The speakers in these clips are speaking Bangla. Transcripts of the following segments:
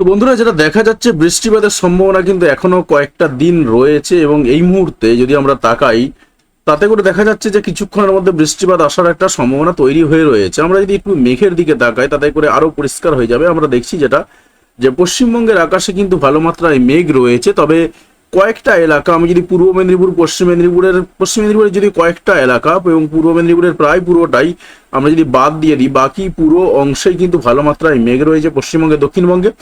তো বন্ধুরা, যেটা দেখা যাচ্ছে, বৃষ্টিপাতের সম্ভাবনা কিন্তু এখনও কয়েকটা দিন রয়েছে এবং এই মুহূর্তে যদি আমরা তাকাই, তাতে করে দেখা যাচ্ছে যে কিছুক্ষণের মধ্যে বৃষ্টিপাত আসার একটা সম্ভাবনা তৈরি হয়ে রয়েছে। আমরা যদি একটু মেঘের দিকে তাকাই, তাতে করে আরও পরিষ্কার হয়ে যাবে। আমরা দেখছি যেটা, যে পশ্চিমবঙ্গের আকাশে কিন্তু ভালো মাত্রায় মেঘ রয়েছে। তবে কয়েকটা এলাকা, আমি যদি পূর্ব মেদিনীপুর, পশ্চিম মেদিনীপুরের পশ্চিম মেদিনীপুরের যদি কয়েকটা এলাকা এবং পূর্ব মেদিনীপুরের প্রায় পুরোটাই আমরা যদি বাদ দিয়ে দিই, বাকি পুরো অংশেই কিন্তু ভালো মাত্রায় মেঘ রয়েছে পশ্চিমবঙ্গে দক্ষিণবঙ্গে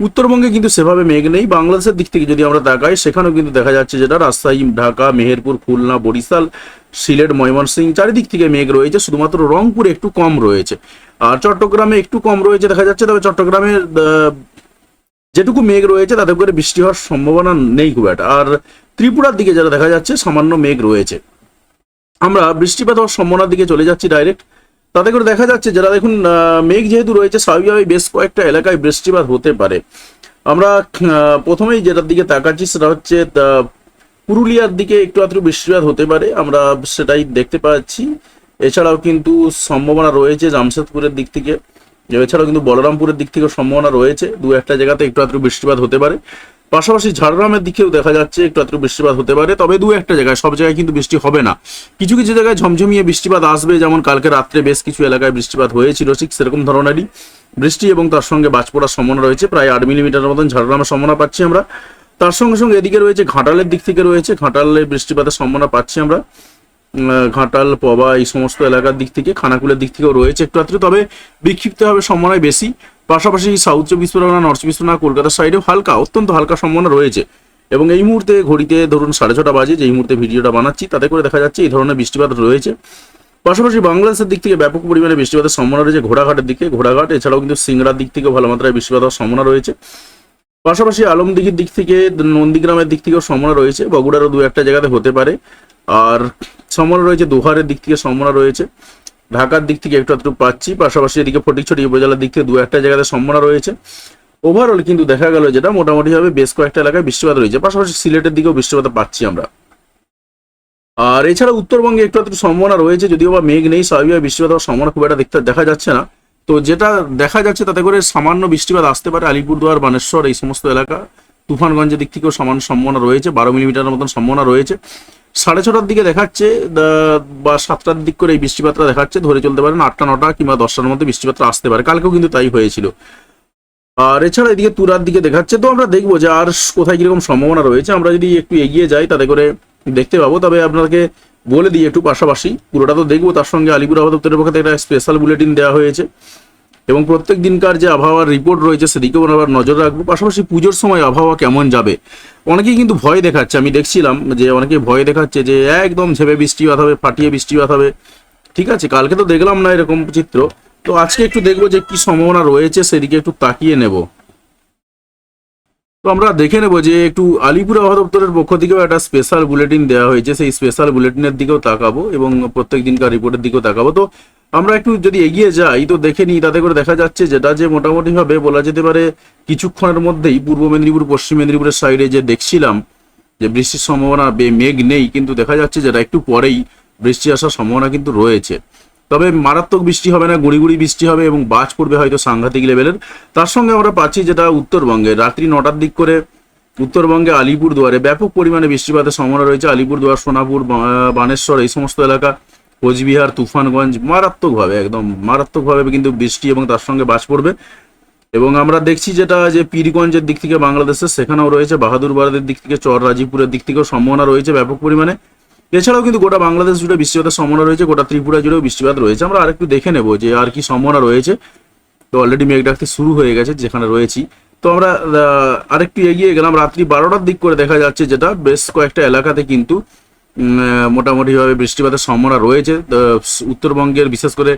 উত্তরবঙ্গে কিন্তু সেভাবে মেঘ নেই। বাংলাদেশের দিক থেকে যদি আমরা তাকাই সেখানেও কিন্তু দেখা যাচ্ছে যেটা রাজশাহী ঢাকা মেহেরপুর খুলনা বরিশাল সিলেট ময়মনসিংহ চারিদিক থেকে মেঘ রয়েছে। শুধুমাত্র রংপুরে একটু কম রয়েছে। আর চট্টগ্রামে একটু কম রয়েছে দেখা যাচ্ছে তবে চট্টগ্রামের আহ, যেটুকু মেঘ রয়েছে তাতে করে বৃষ্টি হওয়ার সম্ভাবনা নেই খুব একটা। আর ত্রিপুরার দিকে যেটা দেখা যাচ্ছে সামান্য মেঘ রয়েছে। আমরা বৃষ্টিপাত হওয়ার সম্ভাবনার দিকে চলে যাচ্ছি ডাইরেক্ট তাতে করে দেখা যাচ্ছে যারা দেখুন মেঘ যেহেতু রয়েছে, স্বাভাবিকভাবেই বেশ কয়েকটা এলাকায় বৃষ্টিপাত হতে পারে। আমরা প্রথমেই যেটার দিকে তাকাচ্ছি সেটা হচ্ছে পুরুলিয়ার দিকে একটু আধটু বৃষ্টিপাত হতে পারে, আমরা সেটাই দেখতে পাচ্ছি। এছাড়াও কিন্তু সম্ভাবনা রয়েছে জামশেদপুরের দিক থেকে। এছাড়াও কিন্তু বলরামপুরের দিক থেকেও সম্ভাবনা রয়েছে। দু একটা জায়গাতে একটু আধটু বৃষ্টিপাত হতে পারে। পাশাপাশি ঝাড়গ্রামের দিকেও দেখা যাচ্ছে একটু আধটু বৃষ্টিপাত হতে পারে, তবে দু একটা জায়গায়, সব জায়গায় কিন্তু বৃষ্টি হবে না। কিছু কিছু জায়গায় ঝমঝমিয়ে বৃষ্টিপাত আসবে, যেমন কালকে রাত্রে বেশ কিছু এলাকায় বৃষ্টিপাত হয়েছিল, ঠিক সেরকম ধরনেরই। বৃষ্টি এবং তার সঙ্গে বাজ পড়ার সম্ভাবনা রয়েছে, প্রায় আট মিলিমিটার মতন ঝাড়গ্রামের সম্ভাবনা পাচ্ছি আমরা। তার সঙ্গে সঙ্গে এদিকে রয়েছে ঘাটালের দিক থেকে রয়েছে ঘাটালে বৃষ্টিপাতের সম্ভাবনা পাচ্ছি আমরা। ঘাটাল, পবা, এই সমস্ত এলাকার দিক থেকে, খানাকুলের দিক থেকেও রয়েছে একটু আত্রে তবে বিক্ষিপ্ত হবে সম্ভাবনায় বেশি। পাশাপাশি সাউথ চব্বিশ পরগনা নর্থ চব্বিশ পরগনা কলকাতার সাইডেও হালকা, অত্যন্ত হালকা সম্ভাবনা রয়েছে। এবং এই মুহূর্তে ঘড়িতে ধরুন সাড়ে ছটা বাজে যে এই মুহূর্তে ভিডিওটা বানাচ্ছি, তাতে করে দেখা যাচ্ছে এই ধরনের বৃষ্টিপাত রয়েছে। পাশাপাশি বাংলাদেশের দিক থেকে ব্যাপক পরিমাণে বৃষ্টিপাতের সম্ভাবনা রয়েছে ঘোড়াঘাটের দিকে। ঘোড়াঘাট, এছাড়াও কিন্তু সিংড়ার দিক থেকেও ভালো মাত্রায় বৃষ্টিপাত হওয়ার সম্ভাবনা রয়েছে। পাশাপাশি আলমদিঘির দিক থেকে, নন্দীগ্রামের দিক থেকেও সম্ভাবনা রয়েছে। বগুড়ারও দু একটা জায়গাতে হতে পারে। আর সম্ভাবনা রয়েছে, দোহারের দিক থেকে সম্ভাবনা রয়েছে। ঢাকার দিক থেকে একটু আধটু পাচ্ছি, পাশাপাশি এদিকে ফটিকছড়ি উপজেলার দিক থেকে দু একটা জায়গাতে সম্ভাবনা রয়েছে। ওভারঅল কিন্তু দেখা গেল যেটা মোটামুটি মোটামুটিভাবে বেশ কয়েকটা এলাকায় বৃষ্টিপাত রয়েছে, পাশাপাশি সিলেটের দিকেও বৃষ্টিপাত পাচ্ছি আমরা। আর এছাড়া উত্তরবঙ্গে একটু একটু সম্ভাবনা রয়েছে, যদিও বা মেঘ নেই স্বাভাবিকভাবে বৃষ্টিপাত হওয়ার সম্ভাবনা খুব একটা দেখতে দেখা যাচ্ছে না। তো যেটা দেখা যাচ্ছে তাতে করে সামান্য বৃষ্টিপাত আসতে পারে আলিপুরদুয়ার, বানেশ্বর, এই সমস্ত এলাকা। তুফানগঞ্জের দিক থেকেও সামান্য সম্ভাবনা রয়েছে, বারো মিলিমিটারের মতন সম্ভাবনা রয়েছে। সাড়ে ছটার দিকে দেখাচ্ছে বা সাতটার দিক করে এই বৃষ্টিপাতটা দেখাচ্ছে, ধরে চলতে পারেন আটটা, নটা কিংবা দশটার মধ্যে বৃষ্টিপাতটা আসতে পারে। কালকেও কিন্তু তাই হয়েছিল। আর এছাড়া এদিকে তুরার দিকে দেখাচ্ছে, তো আমরা দেখব যে আর কোথায় কীরকম সম্ভাবনা রয়েছে। আমরা যদি একটু এগিয়ে যাই, তাতে করে দেখতে পাবো। তবে আপনাকে বলে দিই একটু পাশাপাশি, পুরোটা তো দেখব। তার সঙ্গে আলিপুর আবহাওয়া দপ্তরের পক্ষে একটা স্পেশাল বুলেটিন দেওয়া হয়েছে। এবং প্রত্যেক দিনকার যে আবহাওয়ার রিপোর্ট রয়েছে আমরা আবার নজর রাখব। পাশাপাশি পুজোর সময় আবহাওয়া কেমন যাবে? অনেকেই কিন্তু ভয় দেখাচ্ছে, আমি দেখছিলাম যে অনেকে ভয় দেখাচ্ছে যে একদম ঝেপে বৃষ্টিপাত হবে, ফাটিয়ে বৃষ্টিপাত হবে। ঠিক আছে, কালকে তো দেখলাম না এরকম চিত্র। তো আজকে একটু দেখব যে কি সম্ভাবনা রয়েছে, সেদিকে একটু তাকিয়ে নেব। তো আমরা দেখে নেব যে একটু আলিপুর আবহাওয়া দপ্তরের পক্ষ থেকেও একটা স্পেশাল বুলেটিন দেওয়া হয়েছে। সেই স্পেশাল বুলেটিনের দিকেও তাকাবো এবং প্রত্যেক দিনকার রিপোর্টের দিকেও তাকাবো। তো আমরা একটু যদি এগিয়ে যাই, তো দেখে নিই, তাতে করে দেখা যাচ্ছে যেটা যে মোটামুটি ভাবে বলা যেতে পারে কিছুক্ষণের মধ্যেই পূর্ব মেদিনীপুর, পশ্চিম মেদিনীপুরের সাইডে যে দেখছিলাম, যে বৃষ্টির সম্ভাবনা মেঘ নেই, কিন্তু দেখা যাচ্ছে যেটা একটু পরেই বৃষ্টি আসার সম্ভাবনা কিন্তু রয়েছে। তবে মারাত্মক বৃষ্টি হবে না, গুড়ি বৃষ্টি হবে এবং বাজ পড়বে হয়তো সাংঘাতিক লেভেলের তার সঙ্গে আমরা পাচ্ছি যেটা উত্তরবঙ্গে, রাত্রি নটার দিক করে উত্তরবঙ্গে আলিপুর দুয়ারে ব্যাপক পরিমাণে বৃষ্টিপাতের সম্ভাবনা রয়েছে। আলিপুর দুয়ার সোনাপুর বানেশ্বর, এই সমস্ত এলাকা। কোচবিহার, তুফানগঞ্জ মারাত্মকভাবে, একদম মারাত্মকভাবে কিন্তু বৃষ্টি এবং তার সঙ্গে বাস পড়বে। এবং আমরা দেখছি যেটা যে পীরগঞ্জের দিক থেকে বাংলাদেশের, সেখানেও রয়েছে বাহাদুর বারাদের দিক থেকে, চর রাজীবপুরের দিক থেকেও সম্ভাবনা রয়েছে ব্যাপক পরিমাণে। এছাড়াও কিন্তু গোটা বাংলাদেশ জুড়ে বৃষ্টিপাতের সম্ভাবনা রয়েছে, গোটা ত্রিপুরা জুড়েও বৃষ্টিপাত রয়েছে। আমরা আরেকটু দেখে নেব যে আর কি সম্ভাবনা রয়েছে। তো অলরেডি মেঘ ডাকতে শুরু হয়ে গেছে, যেখানে রয়েছি। তো আমরা আরেকটু এগিয়ে গেলাম। রাত্রি বারোটার দিক করে দেখা যাচ্ছে যেটা, বেশ কয়েকটা এলাকাতে কিন্তু মোটামুটিভাবে বৃষ্টিপাতের সম্ভাবনা রয়েছে। উত্তরবঙ্গের বিশেষ করে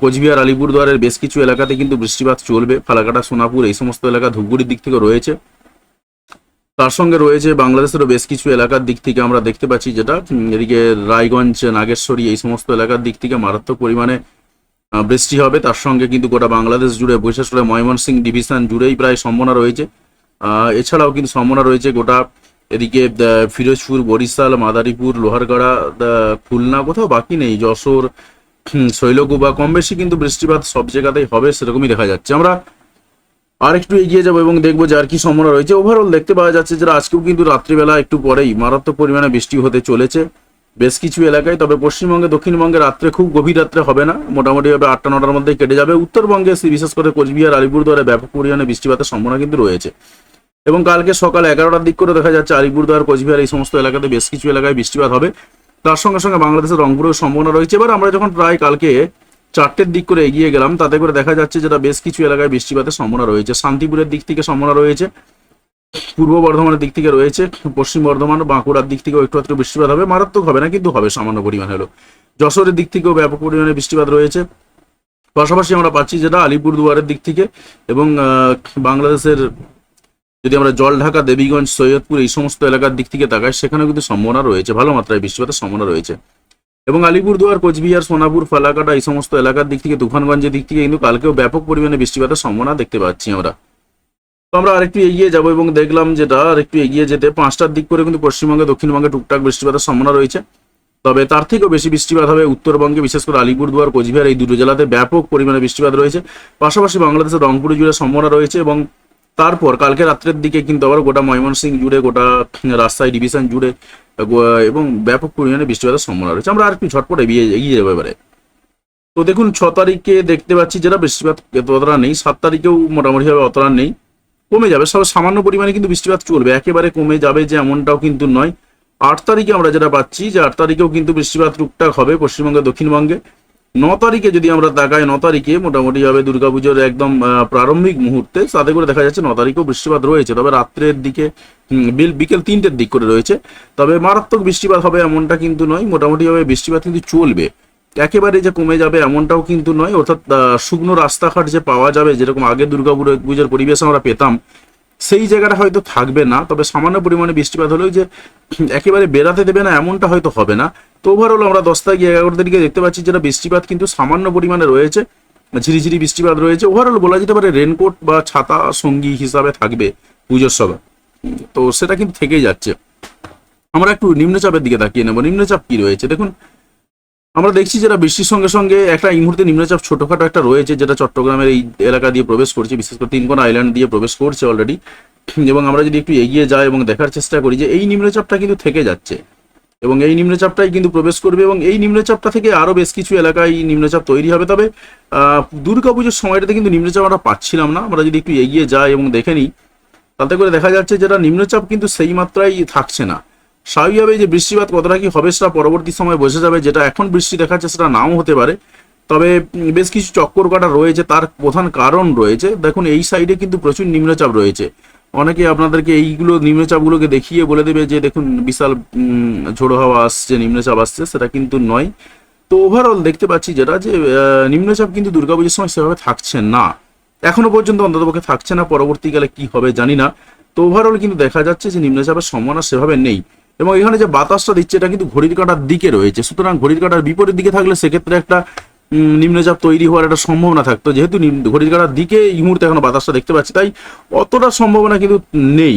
কোচবিহার, আলিপুরদুয়ারের বেশ কিছু এলাকাতে কিন্তু বৃষ্টিপাত চলবে। ফালাকাটা, সোনাপুর এই সমস্ত এলাকা ধূপগুড়ির দিক থেকে রয়েছে। তার সঙ্গে রয়েছে বাংলাদেশেরও বেশ কিছু এলাকার দিক থেকে আমরা দেখতে পাচ্ছি যেটা এদিকে রায়গঞ্জ, নাগেশ্বরী এই সমস্ত এলাকার দিক থেকে মারাত্মক পরিমাণে বৃষ্টি হবে। তার সঙ্গে কিন্তু গোটা বাংলাদেশ জুড়ে, বিশেষ করে ময়মনসিংহ ডিভিশন জুড়েই প্রায় সম্ভাবনা রয়েছে। এছাড়াও কিন্তু সম্ভাবনা রয়েছে গোটা এদিকে ফিরোজপুর বরিশাল মাদারীপুর লোহারগাড়া খুলনা কোথাও বাকি নেই। যশোর হুম, শৈলকুপা কম বেশি কিন্তু বৃষ্টিপাত সব জায়গাতেই হবে সেরকমই দেখা যাচ্ছে। আমরা আর একটু এগিয়ে যাব এবং দেখব যে আর কি সম্ভাবনা রয়েছে। ওভারঅল দেখতে পাওয়া যাচ্ছে যে আজকেও কিন্তু রাত্রিবেলা একটু পরেই মারাত্মক পরিমাণে বৃষ্টি হতে চলেছে। বেশ কিছু এলাকায় তবে পশ্চিমবঙ্গে দক্ষিণবঙ্গে রাত্রে খুব গভীর রাত্রে হবে না। মোটামুটি ভাবে আটটা নটার মধ্যে কেটে যাবে। উত্তরবঙ্গে বিশেষ করে কোচবিহার আলিপুরদুয়ারে ব্যাপক পরিমাণে বৃষ্টিপাতের সম্ভাবনা কিন্তু রয়েছে। এবং কালকে সকাল এগারোটার দিক করে দেখা যাচ্ছে আলিপুরদুয়ার কোচবিহার এই সমস্ত এলাকাতে বেশ কিছু এলাকায় বৃষ্টিপাত হবে। তার সঙ্গে সঙ্গে বাংলাদেশের রংপুরেও সম্ভাবনা রয়েছে। এবার আমরা যখন প্রায় কালকে চারটের দিক করে এগিয়ে গেলাম, তাতে করে দেখা যাচ্ছে যেটা বেশ কিছু এলাকায় বৃষ্টিপাতের সম্ভাবনা রয়েছে। শান্তিপুরের দিক থেকে সম্ভাবনা রয়েছে, পূর্ব বর্ধমানের দিক থেকে রয়েছে, পশ্চিম বর্ধমান, বাঁকুড়ার দিক থেকেও একটু একটু বৃষ্টিপাত হবে, মারাত্মক হবে না, কিন্তু হবে সামান্য পরিমাণ হলো যশোরের দিক থেকেও ব্যাপক পরিমাণে বৃষ্টিপাত রয়েছে। পাশাপাশি আমরা পাচ্ছি যেটা আলিপুরদুয়ারের দিক থেকে এবং বাংলাদেশের যদি আমরা জল ঢাকা, দেবীগঞ্জ, সৈয়দপুর এই সমস্ত এলাকার দিক থেকে তাকাই, সেখানেও কিন্তু সম্ভাবনা রয়েছে, ভালো মাত্রায় বৃষ্টিপাতের সম্ভাবনা রয়েছে। এবং আলিপুরদুয়ার, কোচবিহার, সোনাপুর, ফালাকাটা এই সমস্ত এলাকার দিক থেকে, তুফানগঞ্জের দিক থেকে কিন্তু কালকেও ব্যাপক পরিমাণে বৃষ্টিপাতের সম্ভাবনা দেখতে পাচ্ছি আমরা। তো আমরা আরেকটু এগিয়ে যাব এবং দেখলাম যেটা আরেকটু এগিয়ে যেতে পাঁচটার দিক করে কিন্তু পশ্চিমবঙ্গে, দক্ষিণবঙ্গে টুকটাক বৃষ্টিপাতের সম্ভাবনা রয়েছে। তবে তার থেকেও বেশি বৃষ্টিপাত হবে উত্তরবঙ্গে, বিশেষ করে আলিপুরদুয়ার, কোচবিহার এই দুটো জেলাতে ব্যাপক পরিমাণে বৃষ্টিপাত রয়েছে। পাশাপাশি বাংলাদেশের রংপুর জুড়ে সম্ভাবনা রয়েছে এবং তারপর কালকে রাত্রের দিকে কিন্তু আবার গোটা ময়মনসিংহ জুড়ে, গোটা রাস্তায় ডিভিশন জুড়ে এবং ব্যাপক পরিমাণে বৃষ্টিপাতের সম্ভাবনা রয়েছে। আমরা আর একটু ঝটপট এগিয়ে এগিয়ে যাব এবারে। তো দেখুন, ছ তারিখে দেখতে পাচ্ছি যেটা বৃষ্টিপাত অতটা নেই, সাত তারিখেও মোটামুটিভাবে অতটা নেই, কমে যাবে। সব সামান্য পরিমাণে কিন্তু বৃষ্টিপাত চলবে, একেবারে কমে যাবে যে এমনটাও কিন্তু নয়। আট তারিখে আমরা যেটা পাচ্ছি যে আট তারিখেও কিন্তু বৃষ্টিপাত টুকটাক হবে পশ্চিমবঙ্গে, দক্ষিণবঙ্গে। ন তারিখে যদি আমরা তাকাই, ন তারিখে মোটামুটি হবে দুর্গাপুজোর একদম প্রারম্ভিক মুহূর্তে তাতে করে দেখা যাচ্ছে ন তারিখেও বৃষ্টিপাত রয়েছে। তবে রাত্রের দিকে বিল- বিকেল তিনটের দিক করে রয়েছে। তবে মারাত্মক বৃষ্টিপাত হবে এমনটা কিন্তু নয়। মোটামুটি ভাবে বৃষ্টিপাত কিন্তু চলবে। একেবারে যে কমে যাবে এমনটাও কিন্তু নয়। অর্থাৎ শুকনো রাস্তাঘাট যে পাওয়া যাবে, যেরকম আগে দুর্গাপুর পুজোর পরিবেশ আমরা পেতাম সেই জায়গাটা হয়তো থাকবে না, তবে সামান্য পরিমাণে বৃষ্টিপাত হলেও যে একেবারে বেড়াতে দেবে না, এমনটা হয়তো হবে না। তো ওভারঅল আমরা দশ তারিখ এগারো তারিখে দেখতে পাচ্ছি যেটা বৃষ্টিপাত কিন্তু সামান্য পরিমাণে রয়েছে, ঝিরিঝিরি বৃষ্টিপাত রয়েছে। ওভারঅল বলা যেতে পারে রেনকোট বা ছাতা সঙ্গী হিসাবে থাকবে পুজোর সময় তো সেটা কিন্তু থেকেই যাচ্ছে। আমরা একটু নিম্নচাপের দিকে তাকিয়ে নেব। নিম্নচাপ কি রয়েছে? দেখুন আমরা দেখছি যেটা বৃষ্টির সঙ্গে সঙ্গে একটা এই মুহূর্তে নিম্নচাপ ছোটখাটো একটা রয়েছে, যেটা চট্টগ্রামের এই এলাকা দিয়ে প্রবেশ করছে, বিশেষ করে তিনকোনা আইল্যান্ড দিয়ে প্রবেশ করছে অলরেডি এবং আমরা যদি একটু এগিয়ে যাই এবং দেখার চেষ্টা করি যে এই নিম্নচাপটা কিন্তু থেকে যাচ্ছে। এবং এই নিম্নচাপটাই কিন্তু প্রবেশ করবে এবং এই নিম্নচাপটা থেকে আরও বেশ কিছু এলাকায় এই নিম্নচাপ তৈরি হবে। তবে দুর্গাপুজোর সময়টাতে কিন্তু নিম্নচাপ আমরা পাচ্ছিলাম না। আমরা যদি একটু এগিয়ে যাই এবং দেখে নিই, তাতে করে দেখা যাচ্ছে যেটা নিম্নচাপ কিন্তু সেই মাত্রায় থাকছে না। স্বাভাবিকভাবে যে বৃষ্টিপাত কতটা কি হবে সেটা পরবর্তী সময় বোঝা যাবে। যেটা এখন বৃষ্টি দেখাচ্ছে সেটা নাও হতে পারে। তবে বেশ কিছু চক্কর কাটা রয়েছে, তার প্রধান কারণ রয়েছে। দেখুন, এই সাইডে কিন্তু প্রচুর নিম্নচাপ রয়েছে। অনেকে আপনাদেরকে এইগুলো নিম্নচাপগুলোকে দেখিয়ে বলে দেবে যে, দেখুন, বিশাল ঝোড়ো হাওয়া আসছে, নিম্নচাপ আসছে, সেটা কিন্তু নয়। তো ওভারঅল দেখতে পাচ্ছি যেটা যে নিম্নচাপ কিন্তু দুর্গাপুজোর সময় সেভাবে থাকছে না। এখনও পর্যন্ত অন্ততপক্ষে থাকছে না, পরবর্তীকালে কি হবে জানি না। তো ওভারঅল কিন্তু দেখা যাচ্ছে যে, নিম্নচাপের সম্ভাবনা সেভাবে নেই। এবং এখানে যে বাতাসটা দিচ্ছে, এটা কিন্তু ঘড়ির কাঁটার দিকে রয়েছে। সুতরাং ঘড়ির কাঁটার বিপরীত দিকে থাকলে সেক্ষেত্রে একটা নিম্নচাপ তৈরি হওয়ার একটা সম্ভাবনা থাকতো। যেহেতু ঘড়ির কাঁটার দিকে এই মুহূর্তে এখন বাতাসটা দেখতে পাচ্ছি, তাই অতটা সম্ভাবনা কিন্তু নেই।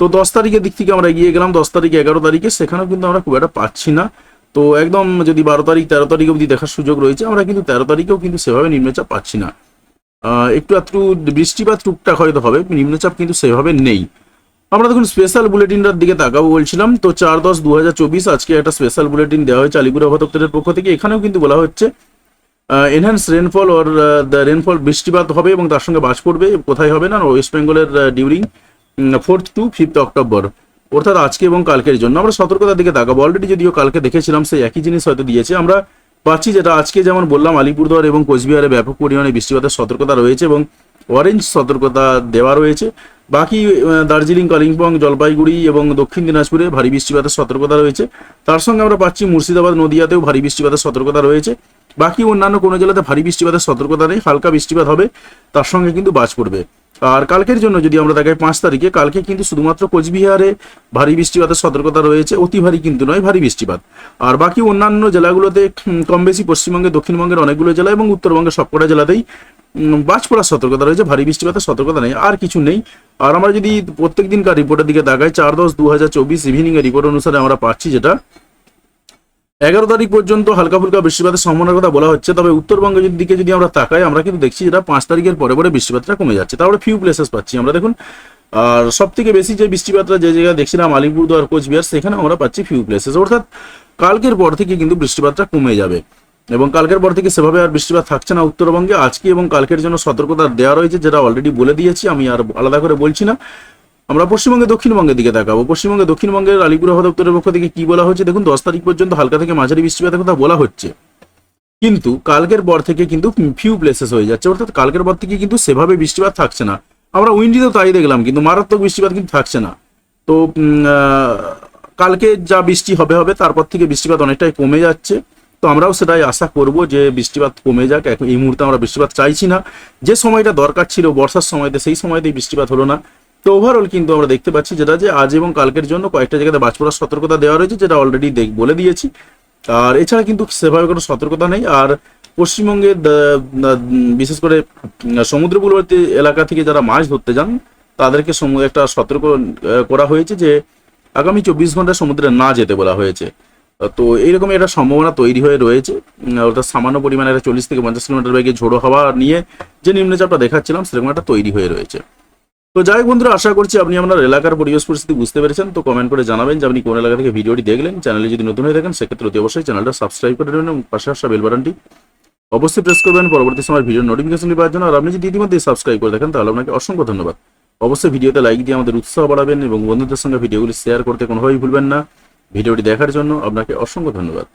তো দশ তারিখের দিক থেকে আমরা এগিয়ে গেলাম। দশ তারিখ, এগারো তারিখে সেখানেও কিন্তু আমরা খুব একটা পাচ্ছি না। তো একদম যদি বারো তারিখ, তেরো তারিখ অবধি দেখার সুযোগ রয়েছে, আমরা কিন্তু তেরো তারিখেও কিন্তু সেভাবে নিম্নচাপ পাচ্ছি না। একটু একটু বৃষ্টিপাত টুকটাক হয়তো হবে, নিম্নচাপ কিন্তু সেভাবে নেই। আমরা দেখুন স্পেশাল বুলেটিনটার দিকে তাকাবো বলছিলাম। তো চার দশ দু আজকে একটা স্পেশাল বুলেটিন দেওয়া হয়েছে আলিপুর আবহাওয়া পক্ষ থেকে। এখানেও কিন্তু বলা হচ্ছে enhance rainfall or the rainfall বৃষ্টিপাত হবে এবং তার সঙ্গে বাজ পড়বে। কোথায় হবে না ওয়েস্ট বেঙ্গলের during fourth to fifth October অর্থাৎ আজকে এবং কালকের জন্য। আমরা সতর্কতার দিকে তাকাবো। অলরেডি যদিও কালকে দেখেছিলাম, সেই একই জিনিস হয়তো দিয়েছে। আমরা পাচ্ছি যেটা আজকে যেমন বললাম, আলিপুরদুয়ার এবং কোচবিহারে ব্যাপক পরিমাণে বৃষ্টিপাতের সতর্কতা রয়েছে এবং অরেঞ্জ সতর্কতা দেওয়া রয়েছে। বাকি দার্জিলিং, কালিম্পং, জলপাইগুড়ি এবং দক্ষিণ দিনাজপুরে ভারী বৃষ্টিপাতের সতর্কতা রয়েছে। তার সঙ্গে আমরা পাচ্ছি মুর্শিদাবাদ, নদিয়াতেও ভারী বৃষ্টিপাতের সতর্কতা রয়েছে। বাকি অন্যান্য কোনো জেলাতে ভারী বৃষ্টিপাতের সতর্কতা নেই, হালকা বৃষ্টিপাত হবে, তার সঙ্গে কিন্তু বাজ পড়বে। আর কালকের জন্য যদি আমরা দেখাই পাঁচ তারিখে, কালকে কিন্তু শুধুমাত্র কোচবিহারে ভারী বৃষ্টিপাতের সতর্কতা রয়েছে। অতি ভারী কিন্তু নয়, ভারী বৃষ্টিপাত। আর বাকি অন্যান্য জেলাগুলোতে কম বেশি পশ্চিমবঙ্গে, দক্ষিণবঙ্গের অনেকগুলো জেলা এবং উত্তরবঙ্গের সবকটা জেলাতেই বাজ পড়ার সতর্কতা রয়েছে, ভারী বৃষ্টিপাতের সতর্কতা নেই, আর কিছু নেই। আর আমরা যদি প্রত্যেক দিনকার রিপোর্টের দিকে তাকাই, চার দশ দু হাজার চব্বিশ ইভিনিং এর রিপোর্ট অনুসারে আমরা পাচ্ছি যেটা এগারো তারিখ পর্যন্ত হালকা ফুলকা বৃষ্টিপাতের সম্ভাবনার কথা বলা হচ্ছে, তবে উত্তরবঙ্গের দিকে যদি আমরা তাকাই, আমরা কিন্তু দেখছি যেটা পাঁচ তারিখের পরে পরে বৃষ্টিপাতটা কমে যাচ্ছে। তারপরে ফিউ প্লেসেস পাচ্ছি আমরা। দেখুন, আর সব থেকে বেশি যে বৃষ্টিপাতটা যে জায়গায় দেখছিলাম, আলিপুরদুয়ার, কোচবিহার, সেখানে আমরা পাচ্ছি ফিউ প্লেসেস অর্থাৎ কালকের পর থেকে কিন্তু বৃষ্টিপাতটা কমে যাবে। এবং কালকের পর থেকে সেভাবে আর বৃষ্টিপাত থাকছে না উত্তরবঙ্গে। আজকে এবং কালকের জন্য সতর্কতা দেওয়া রয়েছে, যেটা অলরেডি বলে দিয়েছি, আমি আর আলাদা করে বলছি না। আমরা পশ্চিমবঙ্গে দক্ষিণবঙ্গের দিকে তাকাবো। পশ্চিমবঙ্গে দক্ষিণবঙ্গের আলিপুর দপ্তরের পক্ষ থেকে কি বলা হচ্ছে? দেখুন, দশ তারিখ পর্যন্ত হালকা থেকে মাঝারি বৃষ্টিপাতের কথা বলা হচ্ছে। কিন্তু কালকের পর থেকে কিন্তু ফিউ প্লেসেস হয়ে যাচ্ছে। অর্থাৎ কালকের পর থেকে কিন্তু সেভাবে বৃষ্টিপাত থাকছে না। আমরা উইন্ডিতেও তাই দেখলাম, কিন্তু মারাত্মক বৃষ্টিপাত কিন্তু থাকছে না। তো কালকে যা বৃষ্টি হবে হবে, তারপর থেকে বৃষ্টিপাত অনেকটাই কমে যাচ্ছে। তো আমরাও সেটাই আশা করব যে বৃষ্টিপাত কমে যাক। এখন এই মুহূর্তে আমরা বৃষ্টিপাত চাইছি না। যে সময়টা দরকার ছিল বর্ষার সময়তে, সেই সময়তেই বৃষ্টিপাত হলো না। তো ওভারঅল কিন্তু আমরা দেখতে পাচ্ছি যেটা যে আজ এবং কালকের জন্য কয়েকটা জায়গাতে বাজ পড়ার সতর্কতা দেওয়া রয়েছে, যেটা অলরেডি দেখ, বলে দিয়েছি। আর এছাড়া কিন্তু সেভাবে কোনো সতর্কতা নেই। আর পশ্চিমবঙ্গের বিশেষ করে সমুদ্রপূর্ববর্তী এলাকা থেকে যারা মাছ ধরতে যান, তাদেরকে একটা সতর্ক করা হয়েছে যে আগামী চব্বিশ ঘণ্টা সমুদ্রে না যেতে বলা হয়েছে। তো এইরকম একটা সম্ভাবনা তৈরি হয়ে রয়েছে। অর্থাৎ সামান্য পরিমাণে একটা চল্লিশ থেকে পঞ্চাশ কিলোমিটার বেগে ঝোড়ো হাওয়া নিয়ে যে নিম্নচাপটা দেখাচ্ছিলাম, সেরকম একটা তৈরি হয়ে রয়েছে। তো যাই বন্ধুরা, আশা করছি আপনি আপনার এলাকার পরিবেশ পরিস্থিতি বুঝতে পেরেছেন। তো কমেন্ট করে জানাবেন যে আপনি কোন এলাকা থেকে ভিডিওটি দেখলেন। চ্যানেলে যদি নতুন হয়ে থাকেন, সেক্ষেত্রে অতি অবশ্যই চ্যানেলটা সাবস্ক্রাইব করে দেবেন এবং পাশে আসা বেল বাটনটি অবশ্যই প্রেস করবেন। পরবর্তী সময় ভিডিও নোটিফিকেশন পাওয়ার জন্য। আর আপনি যদি ইতিমধ্যে সাবস্ক্রাইব করে দেখেন তাহলে আপনাকে অসংখ্য ধন্যবাদ। অবশ্যই ভিডিওতে লাইক দিয়ে আমাদের উৎসাহ বাড়াবেন এবং বন্ধুদের সঙ্গে ভিডিওগুলি শেয়ার করতে কোনোভাবেই ভুলবেন না। ভিডিওটি দেখার জন্য আপনাকে অসংখ্য ধন্যবাদ।